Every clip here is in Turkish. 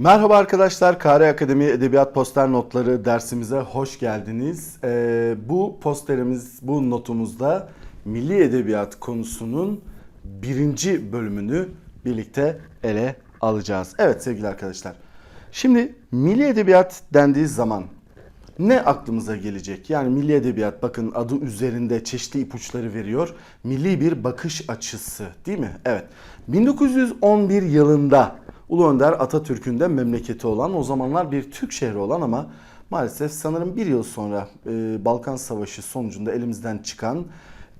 Merhaba arkadaşlar, Kare Akademi Edebiyat Poster Notları dersimize hoş geldiniz. Ee, bu posterimiz, bu notumuzda Milli Edebiyat konusunun birinci bölümünü birlikte ele alacağız. Evet sevgili arkadaşlar, şimdi Milli Edebiyat dendiği zaman ne aklımıza gelecek? Yani milli edebiyat bakın adı üzerinde çeşitli ipuçları veriyor. Milli bir bakış açısı değil mi? Evet. 1911 yılında Ulu Önder Atatürk'ün de memleketi olan o zamanlar bir Türk şehri olan ama maalesef sanırım bir yıl sonra e, Balkan Savaşı sonucunda elimizden çıkan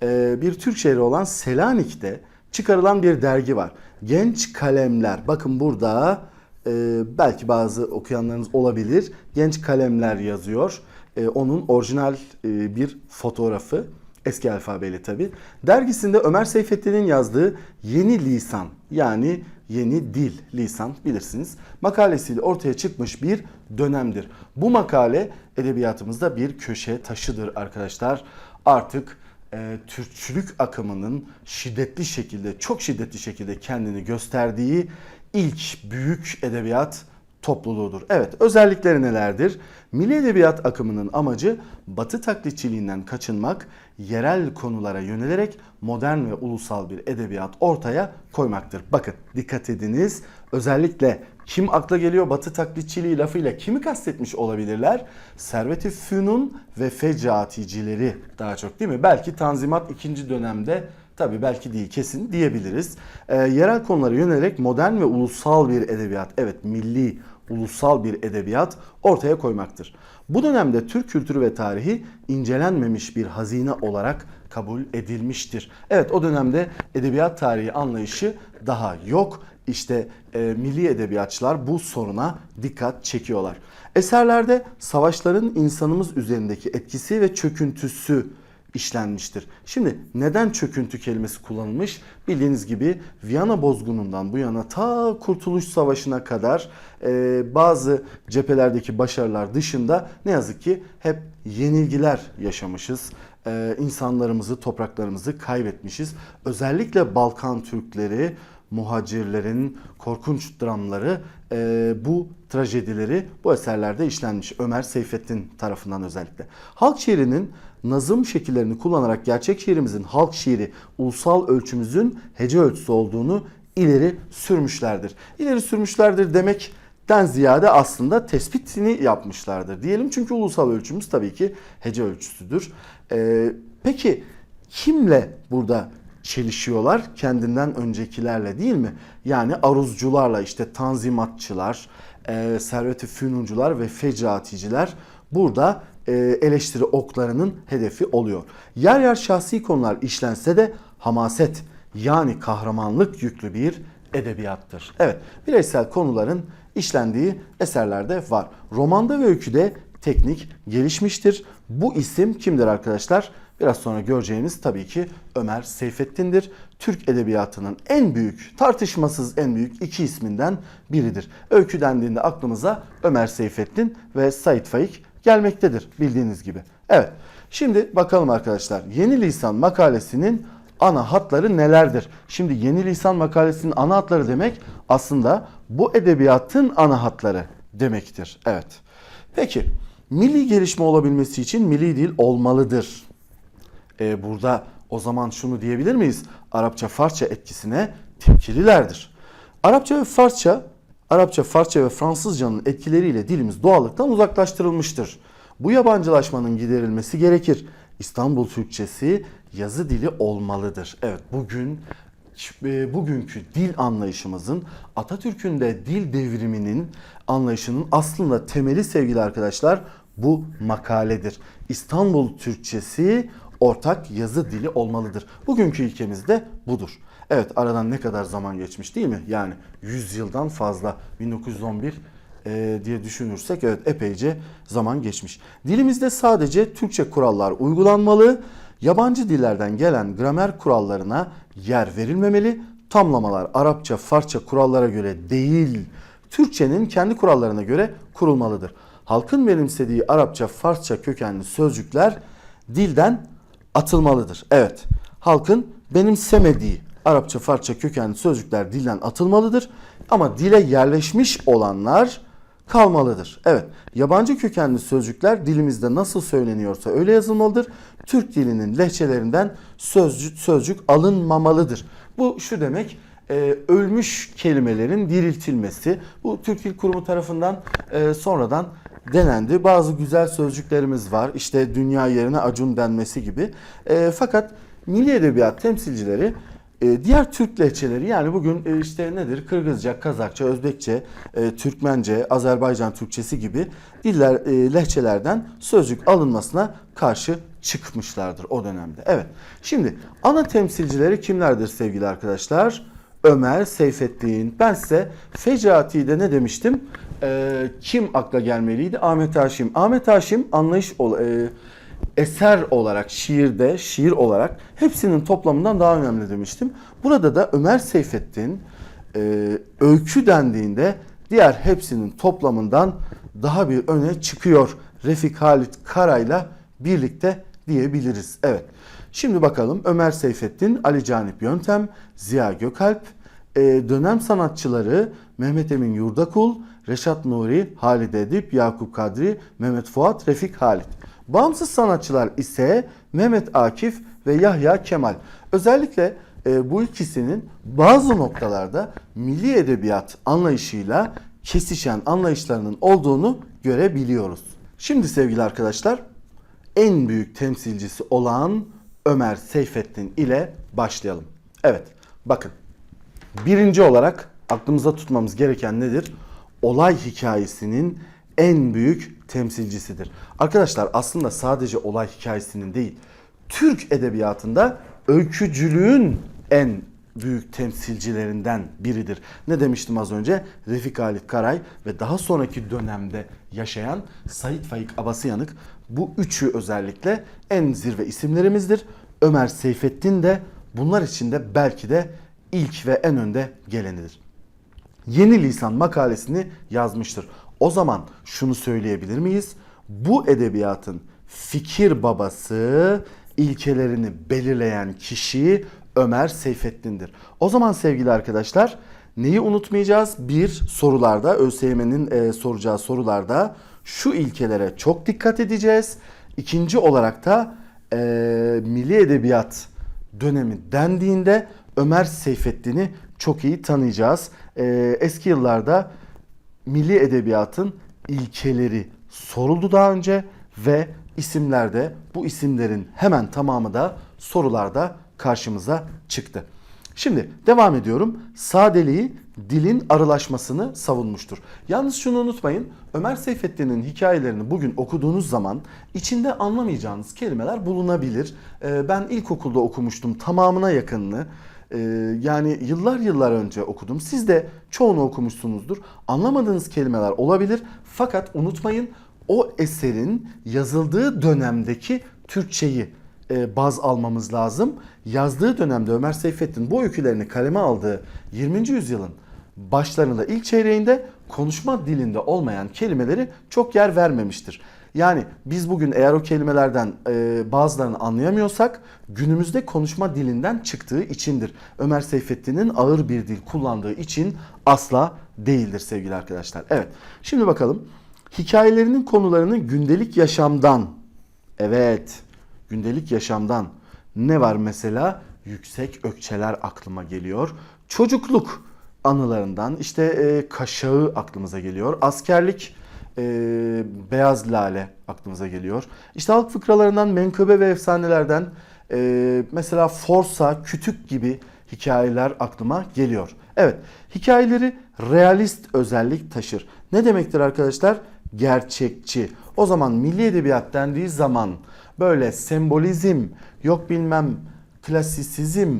e, bir Türk şehri olan Selanik'te çıkarılan bir dergi var. Genç Kalemler. Bakın burada e, belki bazı okuyanlarınız olabilir. Genç Kalemler yazıyor. E, onun orijinal e, bir fotoğrafı. Eski alfabeyle tabi. Dergisinde Ömer Seyfettin'in yazdığı Yeni Lisan yani yeni dil, lisan bilirsiniz. Makalesiyle ortaya çıkmış bir dönemdir. Bu makale edebiyatımızda bir köşe taşıdır arkadaşlar. Artık e, Türkçülük akımının şiddetli şekilde, çok şiddetli şekilde kendini gösterdiği ilk büyük edebiyat topluluğudur. Evet, özellikleri nelerdir? Milli edebiyat akımının amacı Batı taklitçiliğinden kaçınmak, yerel konulara yönelerek modern ve ulusal bir edebiyat ortaya koymaktır. Bakın dikkat ediniz. Özellikle kim akla geliyor Batı taklitçiliği lafıyla kimi kastetmiş olabilirler? Servet-i Fünun ve fecaaticileri daha çok değil mi? Belki Tanzimat ikinci dönemde Tabi belki değil kesin diyebiliriz. Ee, yerel konulara yönelerek modern ve ulusal bir edebiyat, evet milli, ulusal bir edebiyat ortaya koymaktır. Bu dönemde Türk kültürü ve tarihi incelenmemiş bir hazine olarak kabul edilmiştir. Evet o dönemde edebiyat tarihi anlayışı daha yok. İşte e, milli edebiyatçılar bu soruna dikkat çekiyorlar. Eserlerde savaşların insanımız üzerindeki etkisi ve çöküntüsü işlenmiştir. Şimdi neden çöküntü kelimesi kullanılmış? Bildiğiniz gibi Viyana bozgunundan bu yana ta Kurtuluş Savaşı'na kadar e, bazı cephelerdeki başarılar dışında ne yazık ki hep yenilgiler yaşamışız. E, insanlarımızı, topraklarımızı kaybetmişiz. Özellikle Balkan Türkleri, muhacirlerin korkunç dramları e, bu trajedileri bu eserlerde işlenmiş. Ömer Seyfettin tarafından özellikle. Halk şiirinin nazım şekillerini kullanarak gerçek şiirimizin halk şiiri ulusal ölçümüzün hece ölçüsü olduğunu ileri sürmüşlerdir. İleri sürmüşlerdir demekten ziyade aslında tespitini yapmışlardır diyelim. Çünkü ulusal ölçümüz tabii ki hece ölçüsüdür. Ee, peki kimle burada çelişiyorlar kendinden öncekilerle değil mi? Yani aruzcularla işte tanzimatçılar, e, servet-i fünuncular ve fecaaticiler burada eleştiri oklarının hedefi oluyor. Yer yer şahsi konular işlense de hamaset yani kahramanlık yüklü bir edebiyattır. Evet bireysel konuların işlendiği eserlerde var. Romanda ve öyküde teknik gelişmiştir. Bu isim kimdir arkadaşlar? Biraz sonra göreceğimiz tabii ki Ömer Seyfettin'dir. Türk edebiyatının en büyük, tartışmasız en büyük iki isminden biridir. Öykü dendiğinde aklımıza Ömer Seyfettin ve Said Faik gelmektedir bildiğiniz gibi. Evet, şimdi bakalım arkadaşlar. Yeni Lisan makalesinin ana hatları nelerdir? Şimdi Yeni Lisan makalesinin ana hatları demek aslında bu edebiyatın ana hatları demektir. Evet. Peki, milli gelişme olabilmesi için milli dil olmalıdır. Ee, burada o zaman şunu diyebilir miyiz? Arapça Farsça etkisine tepkililerdir. Arapça ve Farsça, Arapça, Farsça ve Fransızcanın etkileriyle dilimiz doğallıktan uzaklaştırılmıştır. Bu yabancılaşmanın giderilmesi gerekir. İstanbul Türkçesi yazı dili olmalıdır. Evet bugün e, bugünkü dil anlayışımızın Atatürk'ün de dil devriminin anlayışının aslında temeli sevgili arkadaşlar bu makaledir. İstanbul Türkçesi ortak yazı dili olmalıdır. Bugünkü ilkemiz de budur. Evet aradan ne kadar zaman geçmiş değil mi? Yani 100 yıldan fazla 1911 e, diye düşünürsek evet epeyce zaman geçmiş. Dilimizde sadece Türkçe kurallar uygulanmalı. Yabancı dillerden gelen gramer kurallarına yer verilmemeli. Tamlamalar Arapça, Farsça kurallara göre değil, Türkçenin kendi kurallarına göre kurulmalıdır. Halkın benimsediği Arapça, Farsça kökenli sözcükler dilden atılmalıdır. Evet, halkın benimsemediği Arapça, Farsça kökenli sözcükler dilden atılmalıdır. Ama dile yerleşmiş olanlar kalmalıdır. Evet, yabancı kökenli sözcükler dilimizde nasıl söyleniyorsa öyle yazılmalıdır. Türk dilinin lehçelerinden sözcük, sözcük alınmamalıdır. Bu şu demek, e, ölmüş kelimelerin diriltilmesi. Bu Türk Dil Kurumu tarafından e, sonradan denendi. Bazı güzel sözcüklerimiz var. İşte dünya yerine acun denmesi gibi. E, fakat milli edebiyat temsilcileri e, diğer Türk lehçeleri yani bugün e, işte nedir Kırgızca, Kazakça, Özbekçe, e, Türkmence, Azerbaycan Türkçesi gibi diller e, lehçelerden sözcük alınmasına karşı çıkmışlardır o dönemde. Evet. Şimdi ana temsilcileri kimlerdir sevgili arkadaşlar? Ömer, Seyfettin. Ben size Fecati'de ne demiştim? E, kim akla gelmeliydi? Ahmet Haşim. Ahmet Haşim anlayış ol, e, eser olarak, şiirde, şiir olarak hepsinin toplamından daha önemli demiştim. Burada da Ömer Seyfettin e, öykü dendiğinde diğer hepsinin toplamından daha bir öne çıkıyor. Refik Halit Kara'yla birlikte diyebiliriz. Evet. Şimdi bakalım Ömer Seyfettin, Ali Canip Yöntem, Ziya Gökalp, e, dönem sanatçıları Mehmet Emin Yurdakul, Reşat Nuri, Halide Edip, Yakup Kadri, Mehmet Fuat, Refik Halit. Bağımsız sanatçılar ise Mehmet Akif ve Yahya Kemal. Özellikle e, bu ikisinin bazı noktalarda milli edebiyat anlayışıyla kesişen anlayışlarının olduğunu görebiliyoruz. Şimdi sevgili arkadaşlar en büyük temsilcisi olan Ömer Seyfettin ile başlayalım. Evet bakın birinci olarak aklımıza tutmamız gereken nedir? Olay hikayesinin en büyük temsilcisidir. Arkadaşlar aslında sadece olay hikayesinin değil, Türk edebiyatında öykücülüğün en büyük temsilcilerinden biridir. Ne demiştim az önce? Refik Halit Karay ve daha sonraki dönemde yaşayan Sait Faik Abasıyanık bu üçü özellikle en zirve isimlerimizdir. Ömer Seyfettin de bunlar içinde belki de ilk ve en önde gelenidir. Yeni Lisan makalesini yazmıştır. O zaman şunu söyleyebilir miyiz? Bu edebiyatın fikir babası, ilkelerini belirleyen kişi Ömer Seyfettin'dir. O zaman sevgili arkadaşlar neyi unutmayacağız? Bir sorularda ÖSYM'nin e, soracağı sorularda şu ilkelere çok dikkat edeceğiz. İkinci olarak da e, milli edebiyat dönemi dendiğinde Ömer Seyfettin'i çok iyi tanıyacağız. E, eski yıllarda milli edebiyatın ilkeleri soruldu daha önce ve isimlerde bu isimlerin hemen tamamı da sorularda karşımıza çıktı. Şimdi devam ediyorum. Sadeliği dilin arılaşmasını savunmuştur. Yalnız şunu unutmayın. Ömer Seyfettin'in hikayelerini bugün okuduğunuz zaman içinde anlamayacağınız kelimeler bulunabilir. Ee, Ben ilkokulda okumuştum tamamına yakınını. Ee, yani yıllar yıllar önce okudum. Siz de çoğunu okumuşsunuzdur. Anlamadığınız kelimeler olabilir. Fakat unutmayın o eserin yazıldığı dönemdeki Türkçeyi e, baz almamız lazım. Yazdığı dönemde Ömer Seyfettin bu öykülerini kaleme aldığı 20. yüzyılın başlarında ilk çeyreğinde konuşma dilinde olmayan kelimeleri çok yer vermemiştir. Yani biz bugün eğer o kelimelerden e, bazılarını anlayamıyorsak günümüzde konuşma dilinden çıktığı içindir. Ömer Seyfettin'in ağır bir dil kullandığı için asla değildir sevgili arkadaşlar. Evet şimdi bakalım hikayelerinin konularını gündelik yaşamdan evet gündelik yaşamdan ne var mesela yüksek ökçeler aklıma geliyor. Çocukluk anılarından işte e, kaşağı aklımıza geliyor. Askerlik e, beyaz lale aklımıza geliyor. İşte halk fıkralarından, menkıbe ve efsanelerden e, mesela Forsa, Kütük gibi hikayeler aklıma geliyor. Evet, hikayeleri realist özellik taşır. Ne demektir arkadaşlar? Gerçekçi. O zaman milli edebiyat dendiği zaman böyle sembolizm, yok bilmem klasisizm,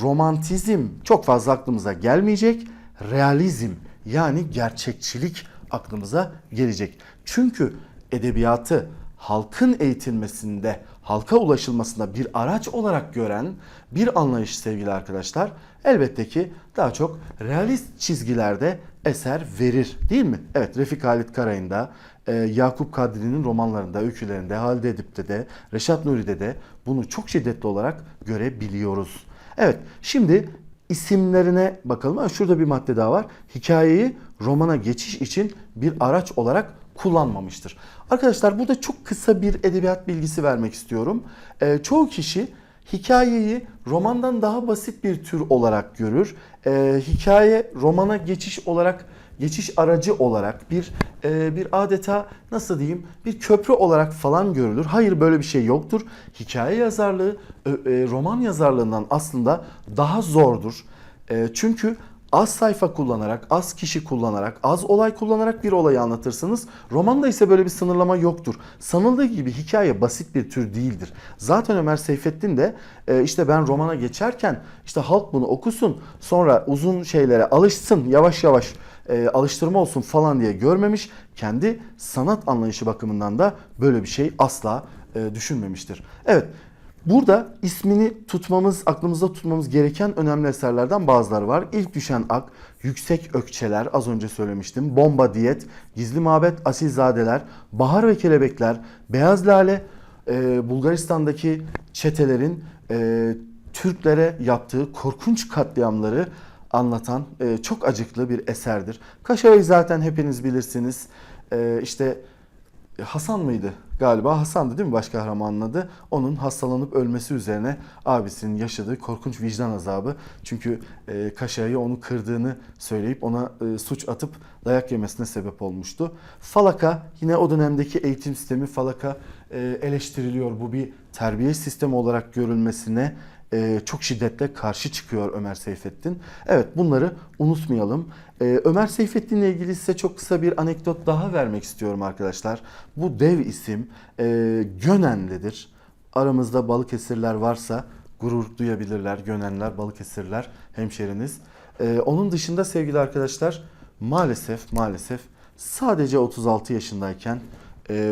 romantizm çok fazla aklımıza gelmeyecek. Realizm yani gerçekçilik aklımıza gelecek. Çünkü edebiyatı halkın eğitilmesinde, halka ulaşılmasında bir araç olarak gören bir anlayış sevgili arkadaşlar elbette ki daha çok realist çizgilerde eser verir değil mi? Evet Refik Halit Karay'ın da e, Yakup Kadri'nin romanlarında, öykülerinde, Halide Edip'te de, Reşat Nuri'de de bunu çok şiddetli olarak görebiliyoruz. Evet şimdi isimlerine bakalım. Ha, şurada bir madde daha var. Hikayeyi romana geçiş için bir araç olarak kullanmamıştır. Arkadaşlar burada çok kısa bir edebiyat bilgisi vermek istiyorum. Ee, çoğu kişi hikayeyi romandan daha basit bir tür olarak görür. Ee, hikaye romana geçiş olarak geçiş aracı olarak bir e, bir adeta nasıl diyeyim bir köprü olarak falan görülür. Hayır böyle bir şey yoktur. Hikaye yazarlığı e, roman yazarlığından aslında daha zordur. E, çünkü az sayfa kullanarak, az kişi kullanarak, az olay kullanarak bir olayı anlatırsınız. Romanda ise böyle bir sınırlama yoktur. Sanıldığı gibi hikaye basit bir tür değildir. Zaten Ömer Seyfettin de e, işte ben romana geçerken işte halk bunu okusun, sonra uzun şeylere alışsın, yavaş yavaş e, alıştırma olsun falan diye görmemiş. Kendi sanat anlayışı bakımından da böyle bir şey asla e, düşünmemiştir. Evet. Burada ismini tutmamız, aklımızda tutmamız gereken önemli eserlerden bazıları var. İlk düşen ak, yüksek ökçeler az önce söylemiştim. Bomba diyet, gizli mabet, asilzadeler, bahar ve kelebekler, beyaz lale, e, Bulgaristan'daki çetelerin e, Türklere yaptığı korkunç katliamları anlatan e, çok acıklı bir eserdir. Kaşarayı zaten hepiniz bilirsiniz. E, işte Hasan mıydı? Galiba Hasan'dı değil mi baş kahramanın adı? Onun hastalanıp ölmesi üzerine abisinin yaşadığı korkunç vicdan azabı. Çünkü e, Kaşarayı onu kırdığını söyleyip ona e, suç atıp dayak yemesine sebep olmuştu. Falaka yine o dönemdeki eğitim sistemi Falaka e, eleştiriliyor. Bu bir terbiye sistemi olarak görülmesine e, çok şiddetle karşı çıkıyor Ömer Seyfettin. Evet bunları unutmayalım. E, Ömer Seyfettin ile ilgili size çok kısa bir anekdot daha vermek istiyorum arkadaşlar. Bu dev isim e, Gönenlidir. Aramızda Balıkesirler varsa gurur duyabilirler. Gönenler, Balıkesirler hemşeriniz. E, onun dışında sevgili arkadaşlar maalesef maalesef sadece 36 yaşındayken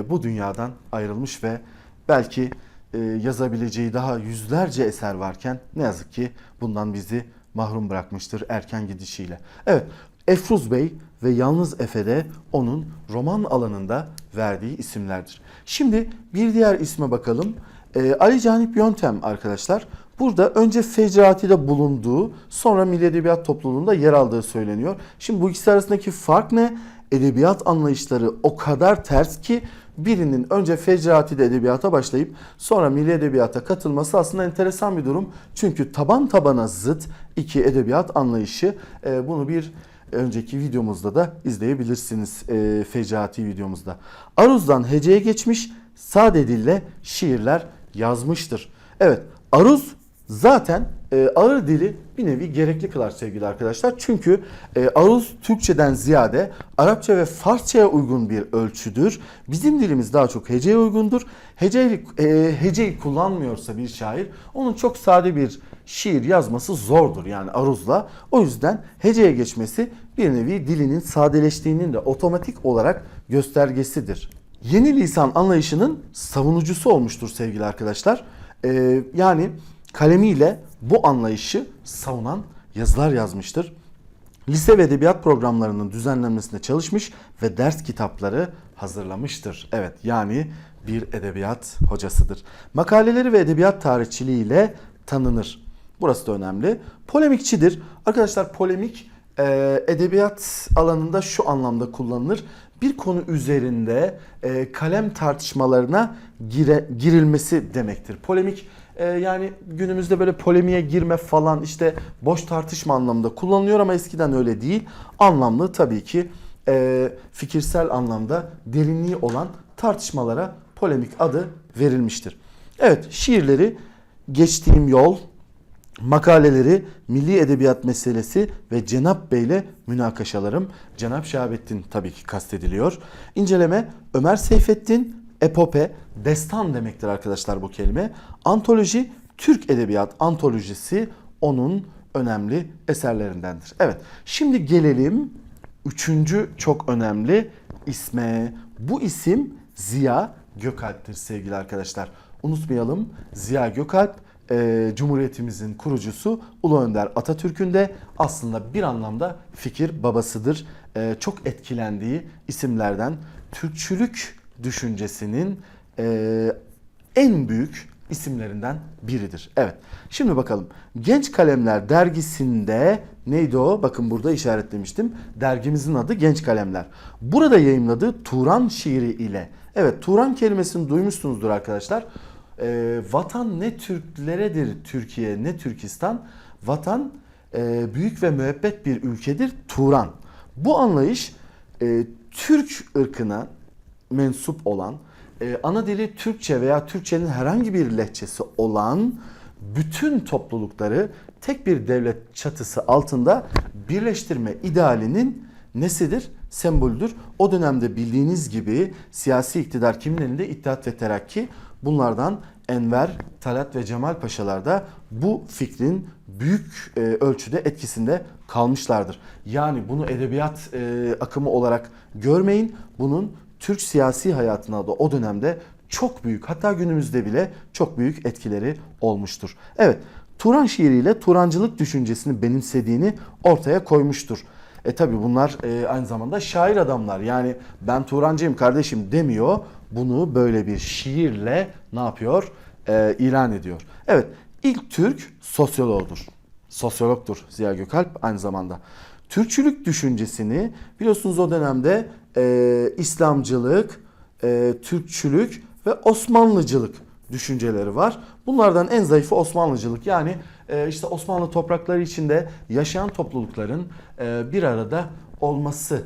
bu dünyadan ayrılmış ve belki yazabileceği daha yüzlerce eser varken ne yazık ki bundan bizi mahrum bırakmıştır erken gidişiyle. Evet Efruz Bey ve Yalnız Efe de onun roman alanında verdiği isimlerdir. Şimdi bir diğer isme bakalım. E, Ali Canip Yöntem arkadaşlar. Burada önce Fecrati'de bulunduğu sonra Milli Edebiyat Topluluğu'nda yer aldığı söyleniyor. Şimdi bu ikisi arasındaki fark ne? Edebiyat anlayışları o kadar ters ki birinin önce Fecrati'de edebiyata başlayıp sonra milli edebiyata katılması aslında enteresan bir durum. Çünkü taban tabana zıt iki edebiyat anlayışı. E, bunu bir önceki videomuzda da izleyebilirsiniz e, Fecrati videomuzda. Aruz'dan heceye geçmiş sade dille şiirler yazmıştır. Evet Aruz zaten e, ağır dili bir nevi gerekli kılar sevgili arkadaşlar. Çünkü e, aruz Türkçeden ziyade Arapça ve Farsçaya uygun bir ölçüdür. Bizim dilimiz daha çok heceye uygundur. Heceyi, e, heceyi kullanmıyorsa bir şair onun çok sade bir şiir yazması zordur yani aruzla. O yüzden heceye geçmesi bir nevi dilinin sadeleştiğinin de otomatik olarak göstergesidir. Yeni lisan anlayışının savunucusu olmuştur sevgili arkadaşlar. E, yani kalemiyle bu anlayışı savunan yazılar yazmıştır. Lise ve edebiyat programlarının düzenlenmesine çalışmış ve ders kitapları hazırlamıştır. Evet yani bir edebiyat hocasıdır. Makaleleri ve edebiyat tarihçiliğiyle tanınır. Burası da önemli. Polemikçidir. Arkadaşlar polemik e, edebiyat alanında şu anlamda kullanılır. Bir konu üzerinde e, kalem tartışmalarına gire, girilmesi demektir. Polemik e, yani günümüzde böyle polemiğe girme falan işte boş tartışma anlamında kullanılıyor ama eskiden öyle değil. Anlamlı tabii ki e, fikirsel anlamda derinliği olan tartışmalara polemik adı verilmiştir. Evet şiirleri Geçtiğim Yol, makaleleri Milli Edebiyat Meselesi ve Cenap Bey ile münakaşalarım. Cenap Şahabettin tabii ki kastediliyor. İnceleme Ömer Seyfettin, epope, destan demektir arkadaşlar bu kelime. Antoloji, Türk Edebiyat Antolojisi onun önemli eserlerindendir. Evet, şimdi gelelim üçüncü çok önemli isme. Bu isim Ziya Gökalp'tir sevgili arkadaşlar. Unutmayalım Ziya Gökalp e, Cumhuriyetimizin kurucusu Ulu Önder Atatürk'ün de aslında bir anlamda fikir babasıdır. E, çok etkilendiği isimlerden Türkçülük düşüncesinin e, en büyük isimlerinden biridir. Evet. Şimdi bakalım. Genç Kalemler dergisinde neydi o? Bakın burada işaretlemiştim. Dergimizin adı Genç Kalemler. Burada yayımladığı Turan şiiri ile. Evet Turan kelimesini duymuşsunuzdur arkadaşlar. Ee, vatan ne Türkleredir Türkiye ne Türkistan. Vatan e, büyük ve müebbet bir ülkedir Turan. Bu anlayış e, Türk ırkına mensup olan, e, ana dili Türkçe veya Türkçenin herhangi bir lehçesi olan bütün toplulukları tek bir devlet çatısı altında birleştirme idealinin nesidir? Sembolüdür. O dönemde bildiğiniz gibi siyasi iktidar kimin elinde? İttihat ve Terakki. Bunlardan Enver, Talat ve Cemal Paşalar da bu fikrin büyük e, ölçüde etkisinde kalmışlardır. Yani bunu edebiyat e, akımı olarak görmeyin. Bunun Türk siyasi hayatına da o dönemde çok büyük hatta günümüzde bile çok büyük etkileri olmuştur. Evet Turan şiiriyle Turancılık düşüncesini benimsediğini ortaya koymuştur. E tabi bunlar e, aynı zamanda şair adamlar. Yani ben Turancıyım kardeşim demiyor. Bunu böyle bir şiirle ne yapıyor? E, ilan ediyor. Evet ilk Türk sosyoloğudur. Sosyologtur Ziya Gökalp aynı zamanda. Türkçülük düşüncesini biliyorsunuz o dönemde e, İslamcılık, e, Türkçülük ve Osmanlıcılık düşünceleri var. Bunlardan en zayıfı Osmanlıcılık. Yani e, işte Osmanlı toprakları içinde yaşayan toplulukların e, bir arada olması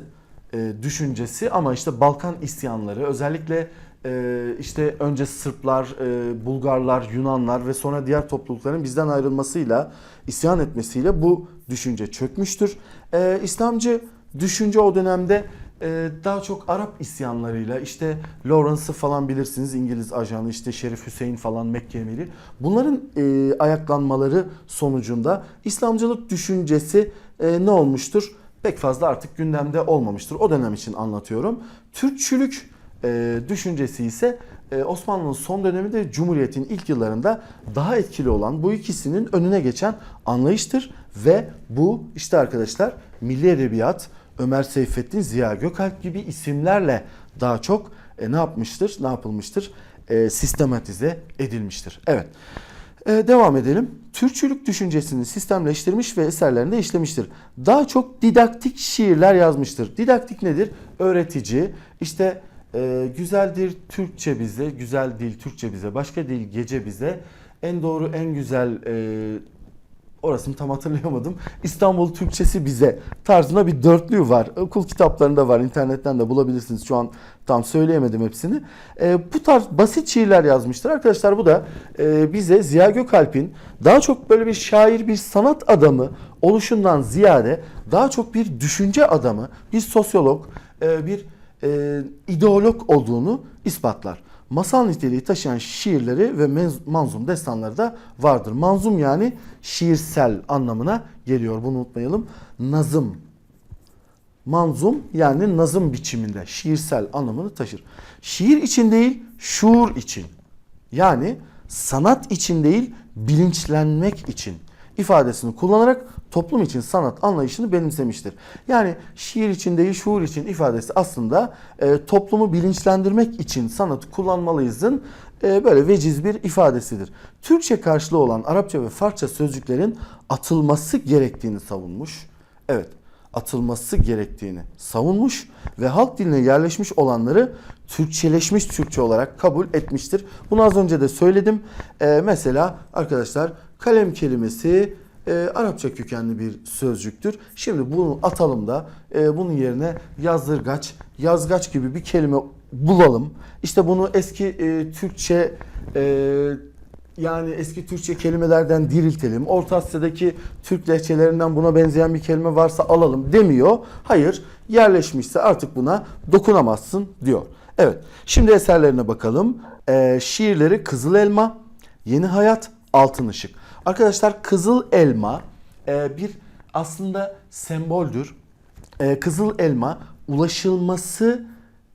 e, düşüncesi ama işte Balkan isyanları özellikle e, işte önce Sırplar, e, Bulgarlar, Yunanlar ve sonra diğer toplulukların bizden ayrılmasıyla, isyan etmesiyle bu düşünce çökmüştür. E, İslamcı düşünce o dönemde e, daha çok Arap isyanlarıyla işte Lawrence'ı falan bilirsiniz İngiliz ajanı işte Şerif Hüseyin falan Mekke emiri. Bunların e, ayaklanmaları sonucunda İslamcılık düşüncesi e, ne olmuştur? Pek fazla artık gündemde olmamıştır. O dönem için anlatıyorum. Türkçülük e, düşüncesi ise e, Osmanlı'nın son döneminde Cumhuriyet'in ilk yıllarında daha etkili olan bu ikisinin önüne geçen anlayıştır ve bu işte arkadaşlar milli edebiyat, Ömer Seyfettin, Ziya Gökalp gibi isimlerle daha çok e, ne yapmıştır, ne yapılmıştır? E, sistematize edilmiştir. Evet. E, devam edelim. Türkçülük düşüncesini sistemleştirmiş ve eserlerinde işlemiştir. Daha çok didaktik şiirler yazmıştır. Didaktik nedir? Öğretici, işte e, güzeldir Türkçe bize, güzel dil Türkçe bize, başka dil gece bize. En doğru, en güzel e, orasını tam hatırlayamadım. İstanbul Türkçesi bize tarzında bir dörtlüğü var. Okul kitaplarında var. internetten de bulabilirsiniz. Şu an tam söyleyemedim hepsini. E, bu tarz basit şiirler yazmıştır. Arkadaşlar bu da e, bize Ziya Gökalp'in daha çok böyle bir şair, bir sanat adamı oluşundan ziyade daha çok bir düşünce adamı, bir sosyolog, e, bir e, ideolog olduğunu ispatlar. Masal niteliği taşıyan şiirleri ve manzum destanları da vardır. Manzum yani şiirsel anlamına geliyor. Bunu unutmayalım. Nazım. Manzum yani nazım biçiminde şiirsel anlamını taşır. Şiir için değil, şuur için. Yani sanat için değil, bilinçlenmek için ifadesini kullanarak toplum için sanat anlayışını benimsemiştir. Yani şiir için değil şuur için ifadesi aslında e, toplumu bilinçlendirmek için sanatı kullanmalıyızın e, böyle veciz bir ifadesidir. Türkçe karşılığı olan Arapça ve Farsça sözcüklerin atılması gerektiğini savunmuş. Evet atılması gerektiğini savunmuş ve halk diline yerleşmiş olanları Türkçeleşmiş Türkçe olarak kabul etmiştir. Bunu az önce de söyledim. Ee, mesela arkadaşlar kalem kelimesi e, Arapça kökenli bir sözcüktür. Şimdi bunu atalım da e, bunun yerine yazdırgaç, yazgaç gibi bir kelime bulalım. İşte bunu eski e, Türkçe e, yani eski Türkçe kelimelerden diriltelim. Orta Asya'daki Türk lehçelerinden buna benzeyen bir kelime varsa alalım demiyor. Hayır yerleşmişse artık buna dokunamazsın diyor. Evet şimdi eserlerine bakalım. Ee, şiirleri Kızıl Elma, Yeni Hayat, Altın Işık. Arkadaşlar Kızıl Elma e, bir aslında semboldür. E, Kızıl Elma ulaşılması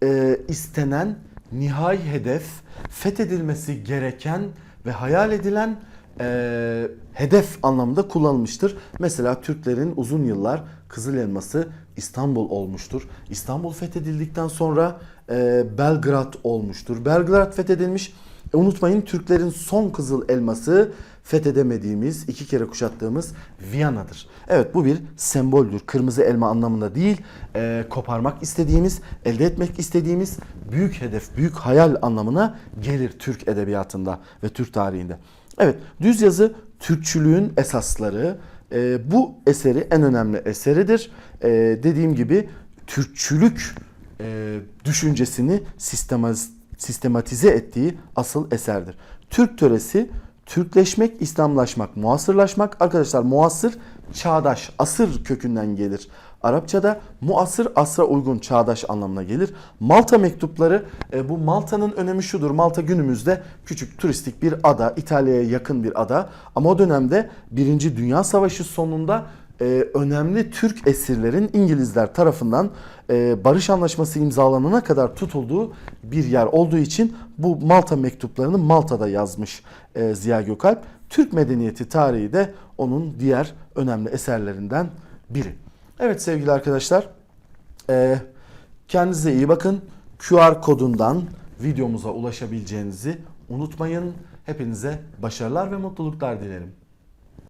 e, istenen nihai hedef, fethedilmesi gereken ve hayal edilen e, hedef anlamında kullanılmıştır. Mesela Türklerin uzun yıllar Kızıl Elması İstanbul olmuştur. İstanbul fethedildikten sonra e, Belgrad olmuştur. Belgrad fethedilmiş. E, unutmayın Türklerin son kızıl elması fethedemediğimiz, iki kere kuşattığımız Viyana'dır. Evet bu bir semboldür. Kırmızı elma anlamında değil, e, koparmak istediğimiz, elde etmek istediğimiz büyük hedef, büyük hayal anlamına gelir Türk edebiyatında ve Türk tarihinde. Evet düz yazı Türkçülüğün esasları. E, bu eseri en önemli eseridir. E, dediğim gibi Türkçülük e, düşüncesini sistemaz, sistematize ettiği asıl eserdir. Türk töresi Türkleşmek, İslamlaşmak, muasırlaşmak. Arkadaşlar muasır çağdaş, asır kökünden gelir. Arapçada muasır asra uygun çağdaş anlamına gelir. Malta mektupları e, bu Malta'nın önemi şudur. Malta günümüzde küçük turistik bir ada, İtalya'ya yakın bir ada. Ama o dönemde Birinci Dünya Savaşı sonunda e, önemli Türk esirlerin İngilizler tarafından e, barış anlaşması imzalanana kadar tutulduğu bir yer olduğu için bu Malta mektuplarını Malta'da yazmış e, Ziya Gökalp. Türk medeniyeti tarihi de onun diğer önemli eserlerinden biri. Evet sevgili arkadaşlar, e, kendinize iyi bakın. QR kodundan videomuza ulaşabileceğinizi unutmayın. Hepinize başarılar ve mutluluklar dilerim.